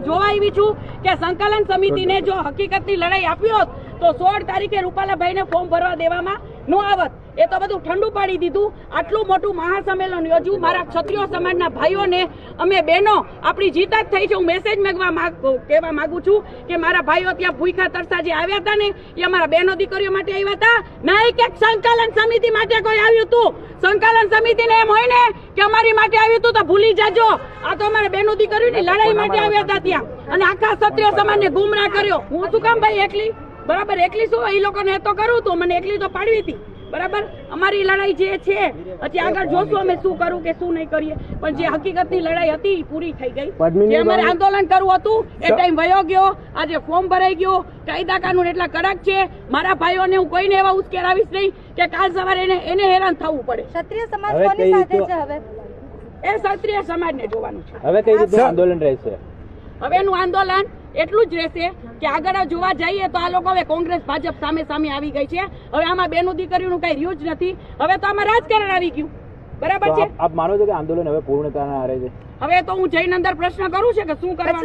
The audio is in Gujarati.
જોવા આવી છું કે સંકલન સમિતિને જો હકીકતની લડાઈ આપી હોત તો સોળ તારીખે રૂપાલાભાઈને ફોર્મ ભરવા દેવામાં ન આવત. એ તો બધું ઠંડુ પાડી દીધું. આટલું મોટું મહાસંમેલન યોજ્યું. મારા ક્ષત્રિય સમાજના ભાઈઓને અમે બહેનો આપણી જીત જ થઈ છે. હું મેસેજ મેગવા માંગ- કહેવા માંગુ છું કે મારા ભાઈઓ ત્યાં ભૂખા તરસા જે આવ્યા હતા ને એ અમારા બહેનો દીકરીઓ માટે આવ્યા હતા. ના એક એક સંકલન સમિતિ માટે કોઈ આવ્યું હતું. સંકલન સમિતિને એમ હોય ને કે અમારી માટે આવ્યું હતું તો ભૂલી જાજો. આ તો અમારા બહેનો દીકરીઓની લડાઈ માટે આવ્યા હતા ત્યાં. અને આખા ક્ષત્રિય સમાજને ગુમરા કર્યો. હું શું કામ ભાઈ એકલી? બરાબર એકલી શું? એ લોકોને તો કરું તું મને એકલી તો પાડવી હતી. બરાબર? અમારી લડાઈ જે છે હજી આગળ જોશું અમે શું કરું કે શું નહીં કરીએ. પણ જે હકીકતની લડાઈ હતી પૂરી થઈ ગઈ. જે અમારે આંદોલન કરવું હતું એ ટાઈમ વયો ગયો આજે ફોર્મ ભરાઈ ગયો. કાયદા કાનૂન એટલા કડક છે મારા ભાઈઓને હું કોઈને એવા ઉશ્કેરાવીશ નહીં કે કાલ સવારે એને એને હેરાન થવું પડે. ક્ષત્રિય સમાજ હવે કોની સાથે છે હવે? એ ક્ષત્રિય સમાજને જોવાનું છે. હવે કઈ રીતનું આંદોલન રહેશે? હવે એનું આંદોલન એટલું જ રહેશે કે આગળ જોવા જઈએ તો આ લોકો હવે કોંગ્રેસ ભાજપ સામે સામે આવી ગઈ છે. હવે આમાં બેનું દીકરીનું કઈ રહ્યું જ નથી. હવે તો આમાં રાજકારણ આવી ગયું. બરાબર છે? આપ માનો છો કે આંદોલન હવે પૂર્ણતાના આરે છે? હવે તો હું જઈને અંદર પ્રશ્ન કરું છે કે શું કરવાનું